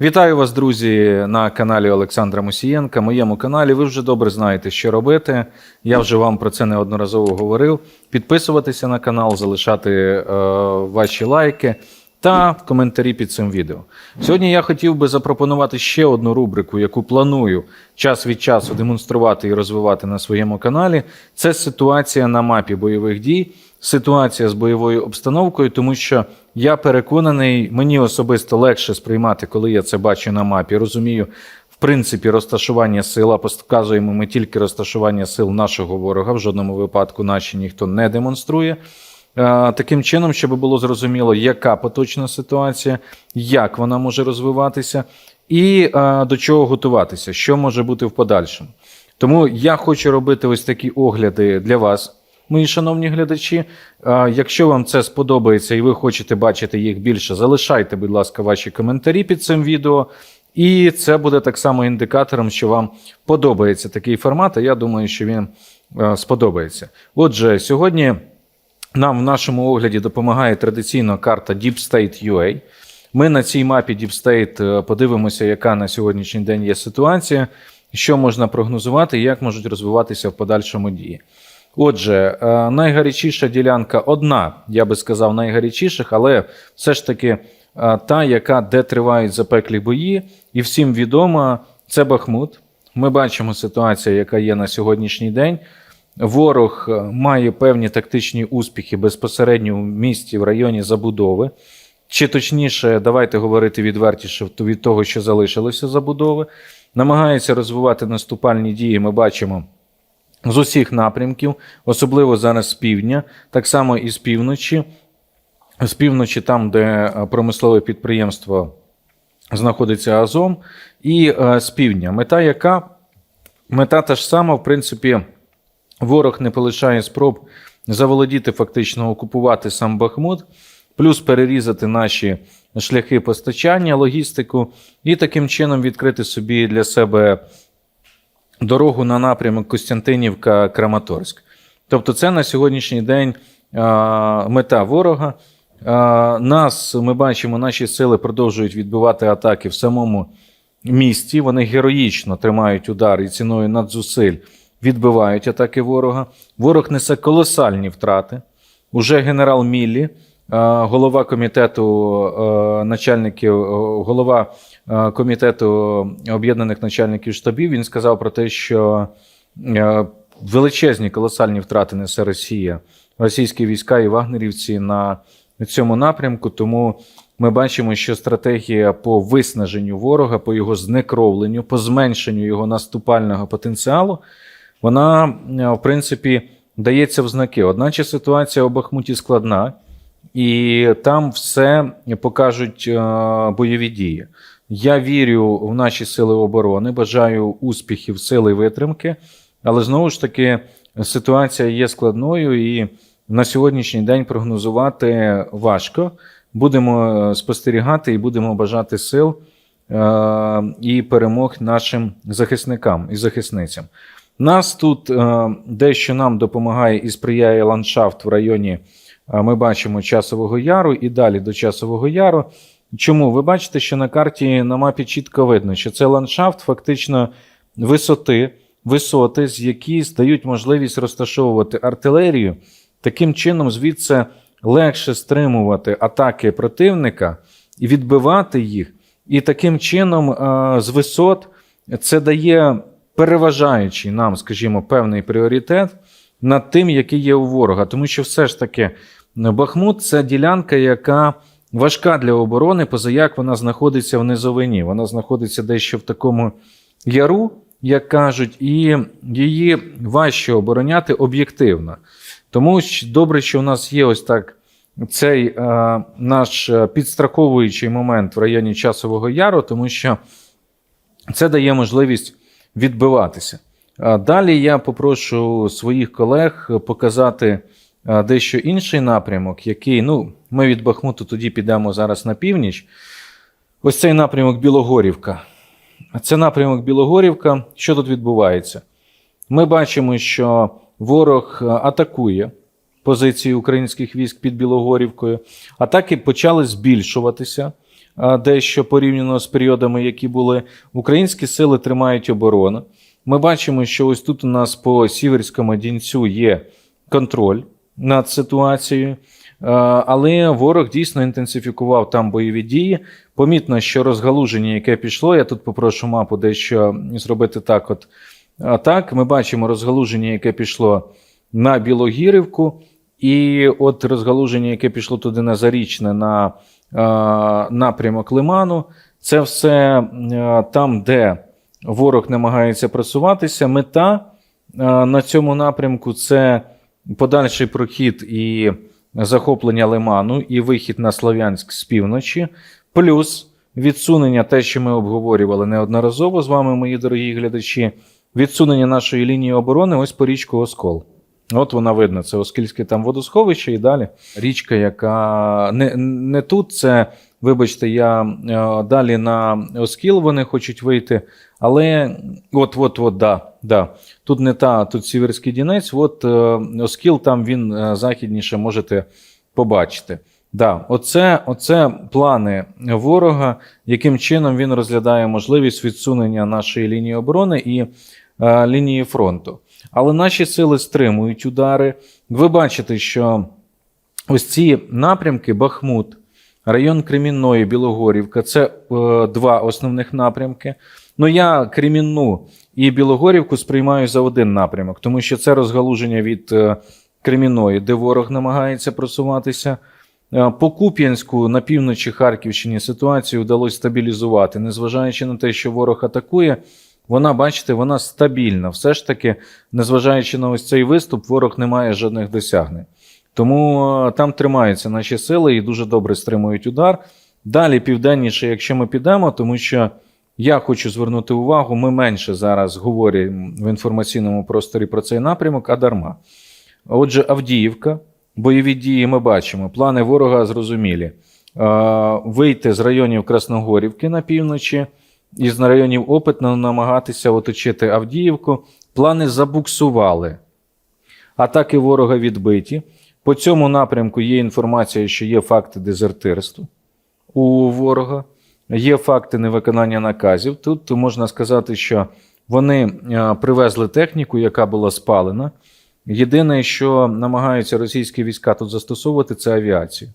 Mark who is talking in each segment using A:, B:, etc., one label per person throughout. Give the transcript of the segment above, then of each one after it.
A: Вітаю вас, друзі, на каналі Олександра Мусієнка. Моєму каналі. Ви вже добре знаєте, що робити. Я вже вам про це неодноразово говорив. Підписуватися на канал, залишати е, ваші лайки та коментарі під цим відео. Сьогодні я хотів би запропонувати ще одну рубрику, яку планую час від часу демонструвати і розвивати на своєму каналі. Це ситуація на мапі бойових дій, ситуація з бойовою обстановкою, тому що я переконаний, мені особисто легше сприймати, коли я це бачу на мапі. Розумію, в принципі, розташування сил, а показуємо ми тільки розташування сил нашого ворога. В жодному випадку наші ніхто не демонструє. Е, Таким чином, щоб було зрозуміло, яка поточна ситуація, як вона може розвиватися, і е, до чого готуватися, що може бути в подальшому. Тому я хочу робити ось такі огляди для вас, мої шановні глядачі. Якщо вам це сподобається і ви хочете бачити їх більше, залишайте, будь ласка, ваші коментарі під цим відео. І це буде так само індикатором, що вам подобається такий формат. А я думаю, що він сподобається. Отже, сьогодні. Нам в нашому огляді допомагає традиційно карта Deep State UA. Ми на цій мапі Deep State подивимося, яка на сьогоднішній день є ситуація, що можна прогнозувати і як можуть розвиватися в подальшому дії. Отже, е, найгарячіша ділянка одна, я би сказав, найгарячіших, але все ж таки е, та, яка де тривають запеклі бої, і всім відома, це Бахмут. Ми бачимо ситуацію, яка є на сьогоднішній день. Ворог е, має певні тактичні успіхи безпосередньо в місті в районі забудови. Чи точніше, давайте говорити відвертіше від того, що залишилося забудови. Намагається розвивати наступальні дії. Ми бачимо з усіх напрямків, особливо зараз з півдня, так само і з півночі. З півночі, там, де е, промислове підприємство знаходиться Азом, і е, з півдня. Мета яка? Мета та ж сама, в принципі. Ворог не полишає спроб заволодіти, фактично окупувати сам Бахмут, плюс перерізати наші шляхи постачання, логістику, і таким чином відкрити собі для себе дорогу на напрямок Костянтинівка-Краматорськ. Тобто, це на сьогоднішній день мета ворога. Нас ми бачимо, наші сили продовжують відбивати атаки в самому місті. Вони героїчно тримають удар і ціною надзусиль відбивають атаки ворога. Ворог несе колосальні втрати. Уже генерал Міллі, голова комітету е, начальників, е, голова комітету об'єднаних начальників штабів, він сказав про те, що величезні колосальні втрати несе Росія, російські війська і вагнерівці на цьому напрямку. Тому ми бачимо, що стратегія по виснаженню ворога, по його знекровленню, по зменшенню його наступального потенціалу вона, е, в принципі, дається в знаки. Одначе ситуація у Бахмуті складна, і там все покажуть е, бойові дії. Я вірю в наші сили оборони, бажаю успіхів, сили витримки, але знову ж таки ситуація є складною і на сьогоднішній день прогнозувати важко. Будемо е, спостерігати і будемо бажати сил і перемог нашим захисникам і захисницям. Нас тут е, дещо нам допомагає і сприяє ландшафт в районі. Ми бачимо часового яру і далі до часового яру. Чому? Ви бачите, що на карті на мапі чітко видно, що це ландшафт фактично висоти, висоти, з які дають можливість розташовувати артилерію. Таким чином, звідси легше стримувати атаки противника і відбивати їх. І таким чином, е, з висот це дає переважаючий нам, скажімо, певний пріоритет над тим, який є у ворога. Тому що все ж таки Бахмут це ділянка, яка важка для оборони, позаяк вона знаходиться в низовині. Вона знаходиться дещо в такому яру, як кажуть, і її важче обороняти об'єктивно. Тому добре, що у нас є ось так. Цей е, наш підстраховуючий момент в районі Часового Яру, тому що це дає можливість відбиватися. Далі я попрошу своїх колег показати дещо інший напрямок, який ну, ми від Бахмуту тоді підемо зараз на північ. Ось цей напрямок Білогорівка. Це напрямок Білогорівка. Що тут відбувається? Ми бачимо, що ворог атакує позиції українських військ під Білогорівкою. Атаки почали збільшуватися. дещо порівняно з періодами, які були. Українські сили тримають оборону. Ми бачимо, що ось тут у нас по Сіверському дінцю є контроль над ситуацією. Е, Але ворог дійсно інтенсифікував там бойові дії. Помітно, що розгалуження, яке пішло, я тут попрошу мапу дещо зробити так. От так, ми бачимо розгалуження, яке пішло на Білогірівку, і от розгалуження, яке пішло туди на Зарічне, на е, напрямок Лиману. Це все е, там, де ворог намагається просуватися. Мета на цьому напрямку це подальший прохід і захоплення Лиману і вихід на Слов'янськ з півночі, плюс відсунення, те, що ми обговорювали неодноразово з вами, мої дорогі глядачі, відсунення нашої лінії оборони ось по річку Оскол. От вона видно, це Оскільське там водосховище і далі. Річка, яка не, не тут, це, вибачте, я е, далі на Оскіл вони хочуть вийти. Але от, от, от, да, да. Тут не та, тут Сіверський Дінець, от е, Оскіл, там він е, західніше можете побачити. Да, оце, оце плани ворога, яким чином він розглядає можливість відсунення нашої лінії оборони і е, лінії фронту. Але наші сили стримують удари. Ви бачите, що ось ці напрямки Бахмут, район Кремінної, Білогорівка це е, два основних напрямки. Ну, я Кремінну і Білогорівку сприймаю за один напрямок, тому що це розгалуження від е, Кремінної, де ворог намагається просуватися. Е, По Куп'янську на півночі Харківщині ситуацію вдалося стабілізувати, незважаючи на те, що ворог атакує. Вона, бачите, вона стабільна. Все ж таки, незважаючи на ось цей виступ, ворог не має жодних досягнень. Тому е, там тримаються наші сили і дуже добре стримують удар. Далі південніше, якщо ми підемо, тому що я хочу звернути увагу, ми менше зараз говоримо в інформаційному просторі про цей напрямок, а дарма. Отже, Авдіївка, бойові дії ми бачимо. Плани ворога зрозумілі. Е, Вийти з районів Красногорівки на півночі і з районів Опитно намагатися оточити Авдіївку. Плани забуксували. Атаки ворога відбиті. По цьому напрямку є інформація, що є факти дезертирства у ворога, є факти невиконання наказів. Тут можна сказати, що вони е, привезли техніку, яка була спалена. Єдине, що намагаються російські війська тут застосовувати, це авіацію.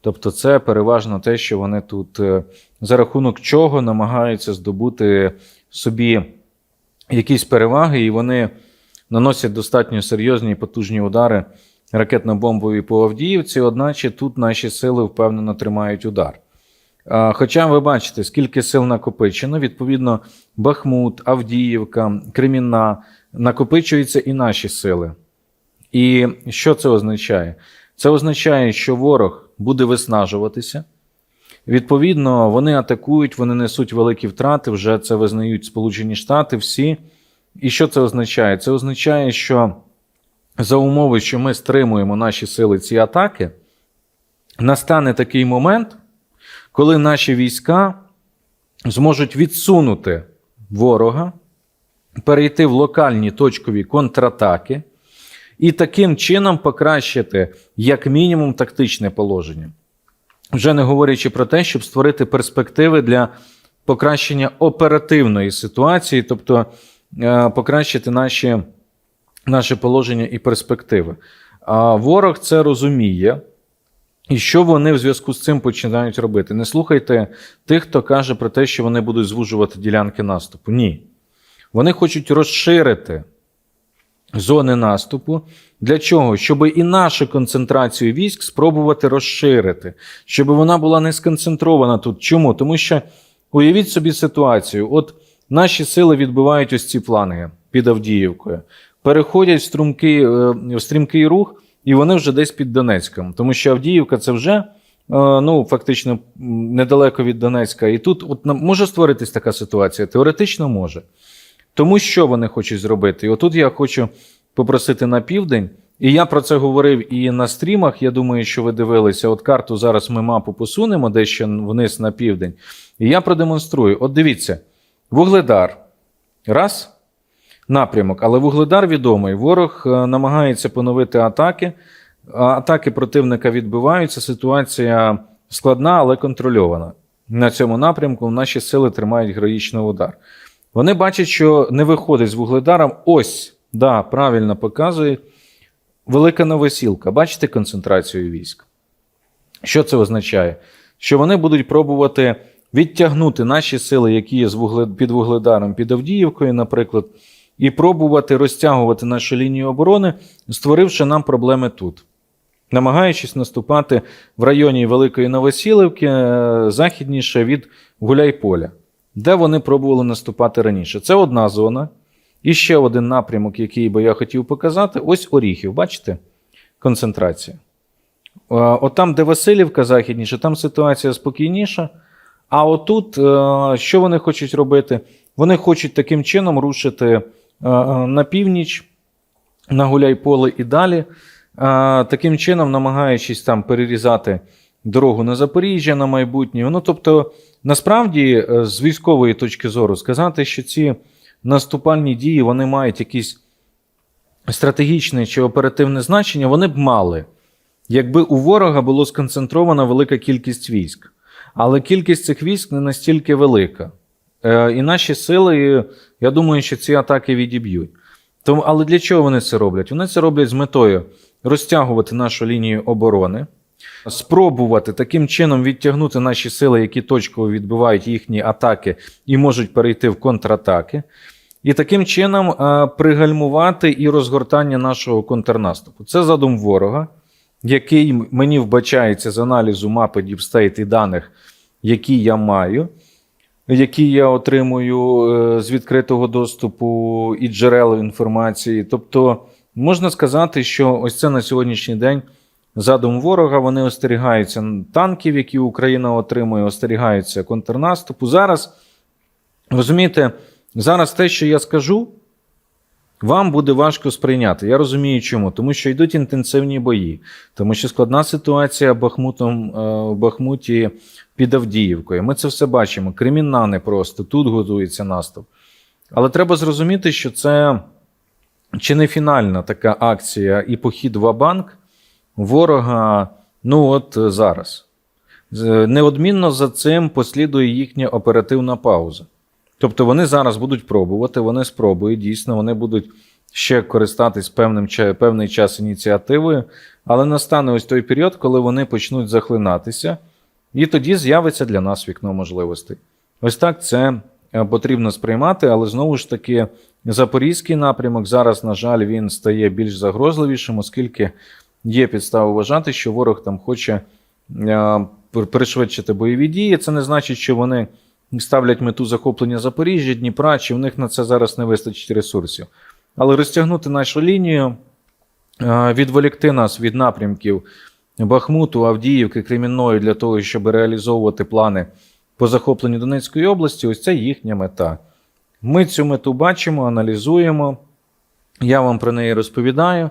A: Тобто, це переважно те, що вони тут е, за рахунок чого намагаються здобути собі якісь переваги, і вони наносять достатньо серйозні і потужні удари ракетно-бомбові по Авдіївці, одначе тут наші сили впевнено тримають удар. Хоча ви бачите, скільки сил накопичено, відповідно, Бахмут, Авдіївка, Кремінна, накопичуються і наші сили. І що це означає? Це означає, що ворог буде виснажуватися. Відповідно, вони атакують, вони несуть великі втрати, вже це визнають Сполучені Штати всі. І що це означає? Це означає, що за умови, що ми стримуємо наші сили ці атаки, настане такий момент, коли наші війська зможуть відсунути ворога, перейти в локальні точкові контратаки і таким чином покращити як мінімум тактичне положення. Вже не говорячи про те, щоб створити перспективи для покращення оперативної ситуації, тобто е, покращити наші, наше положення і перспективи. А ворог це розуміє. І що вони в зв'язку з цим починають робити? Не слухайте тих, хто каже про те, що вони будуть звужувати ділянки наступу. Ні. Вони хочуть розширити зони наступу. Для чого? Щоб і нашу концентрацію військ спробувати розширити, щоб вона була не сконцентрована тут. Чому? Тому що уявіть собі ситуацію: от наші сили відбивають ось ці фланги під Авдіївкою, переходять в стрімкий, в стрімкий рух, і вони вже десь під Донецьком. Тому що Авдіївка це вже. е, Ну, фактично недалеко від Донецька. І тут от може створитись така ситуація? Теоретично може. Тому що вони хочуть зробити? І отут я хочу попросити на південь. І я про це говорив і на стрімах. Я думаю, що ви дивилися. От карту зараз ми мапу посунемо дещо вниз на південь. І я продемонструю. От дивіться, Вугледар. Раз. Напрямок. Але Вугледар відомий. Ворог е, намагається поновити атаки. Атаки противника відбиваються. Ситуація складна, але контрольована. на цьому напрямку наші сили тримають героїчний удар. Вони бачать, що не виходить з вугледаром. Ось, да, правильно показує. Велика новосілка. Бачите концентрацію військ? Що це означає? Що вони будуть пробувати відтягнути наші сили, які є з під Вугледаром, під Авдіївкою, наприклад, і пробувати розтягувати нашу лінію оборони, створивши нам проблеми тут. Намагаючись наступати в районі Великої Новосілівки, е, західніше від Гуляйполя, де вони пробували наступати раніше. Це одна зона. І ще один напрямок, який би я хотів показати: ось Оріхів. Бачите? Концентрація. Е, От там, де Васильівка західніше, там ситуація спокійніша. А отут, е, що вони хочуть робити? Вони хочуть таким чином рушити на північ, на Гуляйполе і далі, е, таким чином намагаючись там перерізати дорогу на Запоріжжя на майбутнє. Ну, тобто, насправді, е, з військової точки зору, сказати, що ці наступальні дії вони мають якісь стратегічне чи оперативне значення, вони б мали, якби у ворога було сконцентрована велика кількість військ. Але кількість цих військ не настільки велика. Е, І наші сили, я думаю, що ці атаки відіб'ють. Тому, але для чого вони це роблять? Вони це роблять з метою розтягувати нашу лінію оборони, спробувати таким чином відтягнути наші сили, які точково відбивають їхні атаки і можуть перейти в контратаки. І таким чином е, пригальмувати і розгортання нашого контрнаступу. Це задум ворога, який мені вбачається з аналізу мапи State і даних, які я маю, які я отримую е, з відкритого доступу і джерел інформації. Тобто, можна сказати, що ось це на сьогоднішній день задум ворога. Вони остерігаються танків, які Україна отримує, остерігаються контрнаступу. Зараз, розумієте, зараз те, що я скажу, вам буде важко сприйняти. Я розумію, чому. Тому що йдуть інтенсивні бої, тому що складна ситуація Бахмутом, е, в Бахмуті під Авдіївкою. Ми це все бачимо. Кримінна не просто, тут готується наступ. Але треба зрозуміти, що це чи не фінальна така акція і похід в Абанк ворога, ну от зараз. Неодмінно за цим послідує їхня оперативна пауза. Тобто вони зараз будуть пробувати, вони спробують, дійсно, вони будуть ще користатись певним, певний час ініціативою, але настане ось той період, коли вони почнуть захлинатися, і тоді з'явиться для нас вікно можливостей. Ось так це е, потрібно сприймати, але знову ж таки, запорізький напрямок зараз, на жаль, він стає більш загрозливішим, оскільки є підстави вважати, що ворог там хоче е, пришвидшити бойові дії. Це не значить, що вони ставлять мету захоплення Запоріжжя, Дніпра, чи в них на це зараз не вистачить ресурсів. Але розтягнути нашу лінію, е, відволікти нас від напрямків Бахмуту, Авдіївки, Кремінної для того, щоб реалізовувати плани по захопленню Донецької області, ось це їхня мета. Ми цю мету бачимо, аналізуємо. Я вам про неї розповідаю.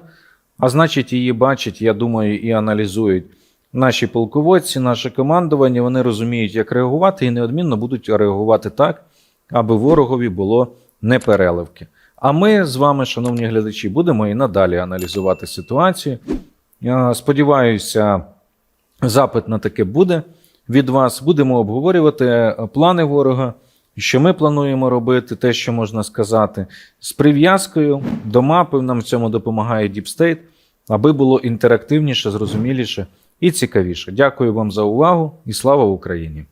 A: А значить, її бачать, я думаю, і аналізують наші полководці, наше командування. Вони розуміють, як реагувати, і неодмінно будуть реагувати так, аби ворогові було непереливки. А ми з вами, шановні глядачі, будемо і надалі аналізувати ситуацію. Сподіваюся, запит на таке буде від вас. Будемо обговорювати е, плани ворога, що ми плануємо робити, те, що можна сказати, з прив'язкою до мапи. Нам в цьому допомагає Deep State, аби було інтерактивніше, зрозуміліше і цікавіше. Дякую вам за увагу і слава Україні!